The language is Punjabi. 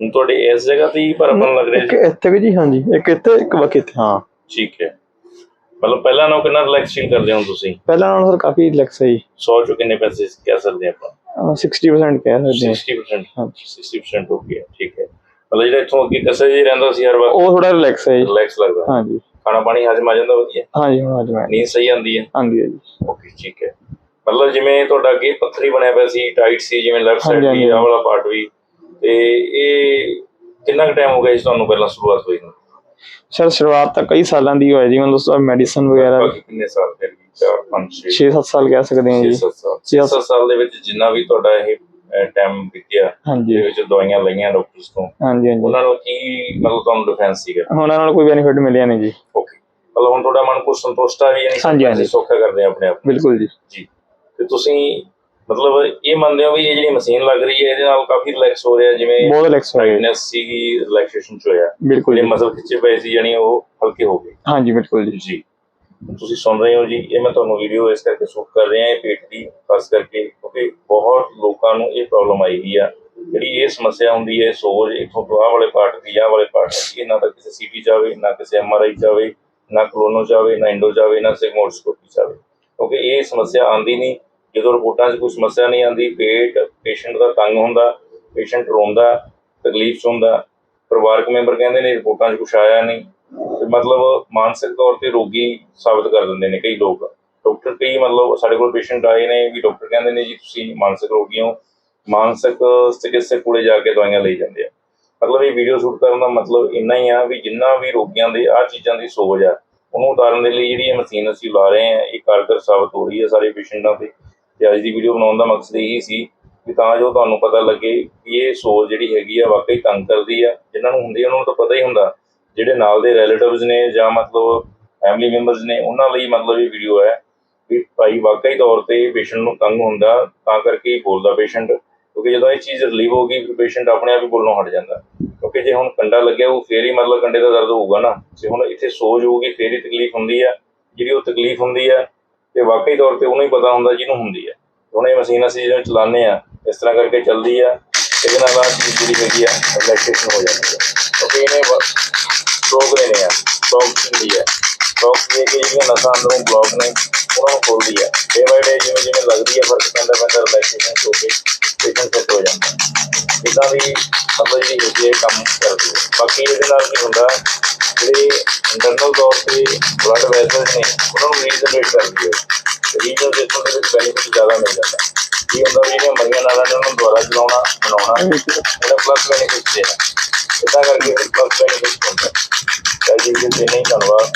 ਹੁਣ ਤੁਹਾਡੇ ਇਸ ਜਗ੍ਹਾ ਤੇ ਹੀ ਪਰ ਆਪਾਂ ਨੂੰ ਲੱਗ ਰਿਹਾ ਇੱਕ ਜੀ ਇੱਥੇ ਵੀ ਜੀ ਹਾਂਜੀ। ਇੱਕ ਇੱਥੇ ਇੱਕ ਬਾਕੀ ਇੱਥੇ। ਹਾਂ। ਠੀਕ ਹੈ। ਮਤਲਬ ਪਹਿਲਾਂ ਨਾਲੋਂ ਕਿੰਨਾ ਰਿਲੈਕਸ ਫੀਲ ਕਰਦੇ ਹੋ ਤੁਸੀਂ? ਪਹਿਲਾਂ ਨਾਲੋਂ ਸਰ ਕਾਫੀ ਰਿਲੈਕਸ ਹੈ ਜੀ। 100 ਚੋਂ ਕਿੰਨੇ ਪੈਸੇ ਕਹਿ ਸਕਦੇ ਆਪਾਂ? ਅਹ 60% ਕਹਿ ਸਕਦੇ ਹਾਂ। 60% ਹਾਂਜੀ। 60% ਹੋ ਗਿਆ ਠੀਕ ਹੈ। ਮਤਲਬ ਜਿਹੜਾ ਇੱਥੋਂ ਅੱਗੇ ਕਸੇ ਜੀ ਰਹਿੰਦਾ ਸੀ ਹਰ ਵਕਤ? ਉਹ ਥੋੜਾ ਰਿਲੈਕਸ ਹੈ ਜੀ। ਰਿਲੈਕਸ ਲੱਗਦਾ। ਹਾਂਜੀ। ਖਾਣਾ ਪਾਣੀ ਹਜਮ ਆ ਜਾਂਦਾ ਵਧੀਆ? ਹਾਂਜੀ ਹੁਣ ਅੱਜ ਮੈਂ ਨੀਂਦ ਸਹੀ ਆਉਂਦੀ ਹੈ? ਆਂਦੀ ਹੈ ਜੀ। ਓਕੇ ਠੀਕ ਹੈ। ਮਤਲਬ ਜਿਵੇਂ ਤੁਹਾਡਾ ਅੱਗੇ ਪੱਥਰੀ ਬਣਿਆ ਪਿਆ ਸੀ ਟਾਈਟ ਸੀ ਜਿਵੇਂ ਲੈਫਟ ਸਾਈਡ ਹਾਂਜੀ, ਵੀ ਹਾਂਜੀ। ਆਹ ਵਾਲਾ ਪਾਰਟ ਵੀ। ਤੇ ਇਹ ਕਿੰਨਾ ਕੁ ਟਾਈਮ ਹੋ ਗਿਆ ਜੀ ਤੁਹਾਨੂੰ ਪਹਿਲਾਂ ਸ਼ੁਰੂਆਤ ਹੋਈ ਨੂੰ? ਸਰ ਸ਼ੁਰੂਆਤ ਤਾਂ ਕਈ ਸਾਲਾਂ ਦੀ ਹੋਈ ਜੀ ਮਤਲਬ ਸਭ ਮੈਡੀਸਨ ਵਗੈਰਾ ਬਾਕੀ ਕਿੰਨੇ ਸਾਲ ਫਿਰ 4 5 6 6-7 ਸਾਲ ਕਹਿ ਸਕਦੇ ਹਾਂ ਜੀ। 7 ਸਾਲ। ਛੇ 6 ਸਾਲ ਦੇ ਵਿੱਚ ਜਿੰਨਾ ਵੀ ਤੁਹਾਡਾ ਇਹ ਟਾਈਮ ਬੀਤਿਆ ਹਾਂਜੀ। ਵਿੱਚ ਦਵਾਈਆਂ ਲਈਆਂ ਡਾਕਟਰਸ ਤੋਂ ਹਾਂਜੀ ਹਾਂਜੀ। ਉਹਨਾਂ ਨੂੰ ਕੀ ਮਤਲਬ ਤੁਹਾਨੂੰ ਡਿਫੈਂਸ ਸੀਗਾ? ਉਹਨਾਂ ਨਾਲ ਕੋਈ ਬੈਨੀਫਿਟ ਮਿਲਿਆ ਨਹੀਂ ਜੀ। ਓਕੇ ਮਤਲਬ ਹੁਣ ਤੁਹਾਡਾ ਮਨ ਕੋ ਸੰਤੁਸ਼ਟ ਆ ਵੀ ਯਾਨੀ ਹਾਂਜੀ, ਹਾਂਜੀ। ਸੌਖਾ ਕਰਦੇ ਆਪਣੇ ਆਪ। ਬਿਲਕੁਲ ਜੀ। ਜੀ। ਤੇ ਤੁਸੀਂ ਮਤਲਬ ਇਹ ਮੰਨਦੇ ਹੋ ਵੀ ਇਹ ਜਿਹੜੀ ਮਸ਼ੀਨ ਲੱਗ ਰਹੀ ਹੈ ਇਹਦੇ ਨਾਲ ਕਾਫੀ ਰਿਲੈਕਸ ਹੋ ਰਿਹਾ ਜਿਵੇਂ ਬਹੁਤ ਰਿਲੈਕਸ ਹੋਇਆ ਜੀ। ਟਾਈਟਨੈਸ ਸੀਗੀ ਰਿਲੈਕਸੇਸ਼ਨ ਚ ਹੋਇਆ। ਬਿਲਕੁਲ ਜਿਹੜੇ ਜੀ। ਮਸਲ ਖਿੱਚੇ ਪਏ ਸੀ ਯਾਨੀ ਉਹ ਹਲਕੇ ਹੋ ਗਏ। ਹਾਂਜੀ ਬਿਲਕੁਲ ਜੀ। ਜੀ। ਤੁਸੀਂ ਸੁਣ ਰਹੇ ਹੋ ਜੀ ਇਹ ਮੈਂ ਤੁਹਾਨੂੰ ਵੀਡੀਓ ਇਸ ਕਰਕੇ ਸ਼ੂਟ ਕਰ ਰਿਹਾ ਇਹ ਪੇਟ ਦੀ ਖਾਸ ਕਰਕੇ ਕਿਉਂਕਿ ਬਹੁਤ ਲੋਕਾਂ ਨੂੰ ਇਹ ਪ੍ਰੋਬਲਮ ਆਈ ਹੋਈ ਆ। ਜਿਹੜੀ ਇਹ ਸਮੱਸਿਆ ਹੁੰਦੀ ਹੈ ਸੋਜ ਇਥੋਂ ਆਹ ਵਾਲੇ ਪਾਰਟ ਦੀ ਆਹ ਵਾਲੇ ਪਾਰਟ ਦੀ ਇਹ ਨਾ ਤਾਂ ਕਿਸੇ ਸੀਟੀ ਜਾਵੇ ਨਾ ਕਿਸੇ ਐਮਆਰਆਈ ਜਾਵੇ ਨਾ ਕਲੋਨੋ ਜਾਵੇ ਨਾ ਇੰਡੋ ਜਾਵੇ ਨਾ ਸਿਗਮੋਡਸਕੋਪੀ ਜਾਵੇ। ਕਿਉਂਕਿ ਇਹ ਸਮੱਸਿਆ ਆਂਦੀ ਨਹੀਂ ਜਦੋਂ ਰਿਪੋਰਟਾਂ 'ਚ ਕੋਈ ਸਮੱਸਿਆ ਨਹੀਂ ਆਂਦੀ ਪੇਟ, ਪੇਸ਼ੈਂਟ ਦਾ ਤੰਗ ਹੁੰਦਾ, ਪੇਸ਼ੈਂਟ ਰੋਂਦਾ, ਤਕਲੀਫ 'ਚ ਹੁੰਦਾ, ਪਰਿਵਾਰਕ ਮੈਂਬਰ ਕਹਿੰਦੇ ਨੇ ਰਿਪੋਰਟਾਂ 'ਚ ਕੁਝ ਆਇਆ ਨਹੀਂ। ਤੇ ਮਤਲਬ ਮਾਨਸਿਕ ਤੌਰ ਤੇ ਰੋਗੀ ਸਾਬਤ ਕਰ ਦਿੰਦੇ ਨੇ ਕਈ ਲੋਕ। ਡਾਕਟਰ ਕਈ ਮਤਲਬ ਸਾਡੇ ਕੋਲ ਪੇਸ਼ੈਂਟ ਆਏ ਨੇ ਵੀ ਡਾਕਟਰ ਕਹਿੰਦੇ ਨੇ ਜੀ ਤੁਸੀਂ ਮਾਨਸਿਕ ਰੋਗੀ ਹੋ, ਮਾਨਸਿਕ ਚਿਕਿਤਸਕ ਕੋਲੇ ਜਾ ਕੇ ਦਵਾਈਆਂ ਲਈ ਜਾਂਦੇ ਆ। ਮਤਲਬ ਇਹ ਵੀਡੀਓ ਸ਼ੂਟ ਕਰਨ ਦਾ ਮਤਲਬ ਇੰਨਾ ਹੀ ਆ ਵੀ ਜਿੰਨਾ ਵੀ ਰੋਗੀਆਂ ਦੇ ਆ ਚੀਜ਼ਾਂ ਦੀ ਸੋਚ ਆ, ਉਹਨੂੰ ਉਤਾਰਨ ਦੇ ਲਈ ਜਿਹੜੀ ਇਹ ਮਸ਼ੀਨ ਅਸੀਂ ਲਾ ਰਹੇ ਆ ਇਹ ਕਾਰਗਰ ਸਾਬਤ ਹੋ ਰਹੀ ਹੈ ਸਾਰੇ ਪੇਸ਼ੈਂਟਾਂ ਤੇ। ਤੇ ਅੱਜ ਦੀ ਵੀਡੀਓ ਬਣਾਉਣ ਦਾ ਮਕਸਦ ਇਹੀ ਸੀ ਕਿ ਤਾਂ ਜੋ ਤੁਹਾਨੂੰ ਪਤਾ ਲੱਗੇ ਕਿ ਇਹ ਸੋਚ ਜਿਹੜੀ ਹੈਗੀ ਆ ਵਾਕਈ ਤੰਗ ਕਰਦੀ ਆ। ਜਿਨ੍ਹਾਂ ਨੂੰ ਹੁੰਦੀ ਆ, ਉਹਨਾਂ ਨੂੰ ਤਾਂ ਪਤਾ ਹੀ ਹੁੰਦਾ। ਜਿਹੜੇ ਨਾਲ ਦੇ ਰਿਲੇਟਿਵਸ ਨੇ ਜਾਂ ਮਤਲਬ ਫੈਮਿਲੀ ਮੈਂਬਰਸ ਨੇ, ਉਹਨਾਂ ਲਈ ਮਤਲਬ ਇਹ ਵੀਡੀਓ ਹੈ ਵੀ ਭਾਈ ਵਾਕਈ ਤੌਰ ਤੇ ਪੇਸ਼ੈਂਟ ਨੂੰ ਤੰਗ ਹੁੰਦਾ, ਤਾਂ ਕਰਕੇ ਹੀ ਬੋਲਦਾ ਪੇਸ਼ੈਂਟ ਕਿਉਂਕਿ ਜਦੋਂ ਇਹ ਚੀਜ਼ ਰਿਲੀਵ ਹੋ ਗਈ, ਫਿਰ ਪੇਸ਼ੈਂਟ ਆਪਣੇ ਆਪ ਹੀ ਬੋਲਣੋਂ ਹਟ ਜਾਂਦਾ। ਕਿਉਂਕਿ ਜੇ ਹੁਣ ਕੰਡਾ ਲੱਗਿਆ, ਉਹ ਫੇਰ ਹੀ ਮਤਲਬ ਕੰਡੇ ਦਾ ਦਰਦ ਹੋਊਗਾ ਨਾ। ਜੇ ਹੁਣ ਇੱਥੇ ਸੋਜ ਹੋਊਗੀ, ਫੇਰ ਹੀ ਤਕਲੀਫ ਹੁੰਦੀ ਆ। ਜਿਹੜੀ ਉਹ ਤਕਲੀਫ ਹੁੰਦੀ ਆ ਤੇ ਵਾਕਈ ਤੌਰ ਤੇ ਉਹਨੂੰ ਹੀ ਪਤਾ ਹੁੰਦਾ ਜਿਹਨੂੰ ਹੁੰਦੀ ਹੈ। ਹੁਣ ਇਹ ਮਸ਼ੀਨ ਅਸੀਂ ਜਦੋਂ ਚਲਾਉਂਦੇ ਆ ਇਸ ਤਰ੍ਹਾਂ ਕਰਕੇ ਚੱਲਦੀ ਆ, ਇਹਦੇ ਨਾਲ ਆ ਜਿਹੜੀ ਹੈਗੀ ਆ ਰਿਲੈਕਸੇਸ਼ਨ ਹੋ ਜਾਂਦੀ ਹੈ ਕਿਉਂਕਿ ਇਹਨੇ ਸਟ੍ਰੋਕ ਦੇਣੇ ਆ ਸਟ੍ਰੋਕ ਹੁੰਦੀ ਹੈ ਸਟ੍ਰੋਕ ਇਹ ਕਿ ਜਿਹੜੀਆਂ ਨਸਾਂ ਅੰਦਰੋਂ ਬਲੌਕ ਨੇ, ਉਹਨਾਂ ਨੂੰ ਖੋਲਦੀ ਹੈ ਡੇ ਬਾਈ ਡੇ ਜਿਵੇਂ ਜਿਵੇਂ ਲੱਗਦੀ ਹੈ ਫ਼ਰਕ ਪੈਂਦਾ ਪੈਂਦਾ ਰਿਲੈਕਸੇਸ਼ਨ ਹੋ ਕੇ ਪੇਸ਼ੈਂਟ ਜਾਂਦਾ ਇਦਾਂ ਵੀ ਮਤਲਬ ਜਿਹੜੀ ਹੈਗੀ ਹੈ ਕੰਮ ਕਰਦੀ ਹੈ ਬਾਕੀ ਇਹਦੇ ਨਾਲ ਕੀ ਹੁੰਦਾ, ਜਿਹੜੇ ਇੰਟਰਨਲ ਤੌਰ ਤੇ ਬਲੱਡ ਵੈਸਲਸ ਨੇ, ਉਹਨਾਂ ਨੂੰ ਰੀਜਨਰੇਟ ਕਰਦੀ ਹੈ ਰੀਜਨਲ ਸਿਸਟਮ ਦੇ ਵਿੱਚ ਬੈਨੀਫਿਟ ਜ਼ਿਆਦਾ ਮਿਲ ਜਾਂਦਾ। ਕੀ ਹੁੰਦਾ ਵੀ ਜਿਹੜੀਆਂ ਮਰੀਆਂ ਨਾਲਾਂ ਨੇ ਉਹਨੂੰ ਦੁਬਾਰਾ ਚਲਾਉਣਾ, ਬਣਾਉਣਾ, ਉਹਦਾ ਪਲੱਸ ਬੈਨੀਫਿਟ ਦੇਣਾ ਇਦਾਂ ਕਰਕੇ ਪਲੱਸ ਬੈਨੀਫਿਟ ਹੁੰਦਾ। ਚਾਹੀਦੀ ਵੀ ਤੇ ਨਹੀਂ, ਧੰਨਵਾਦ।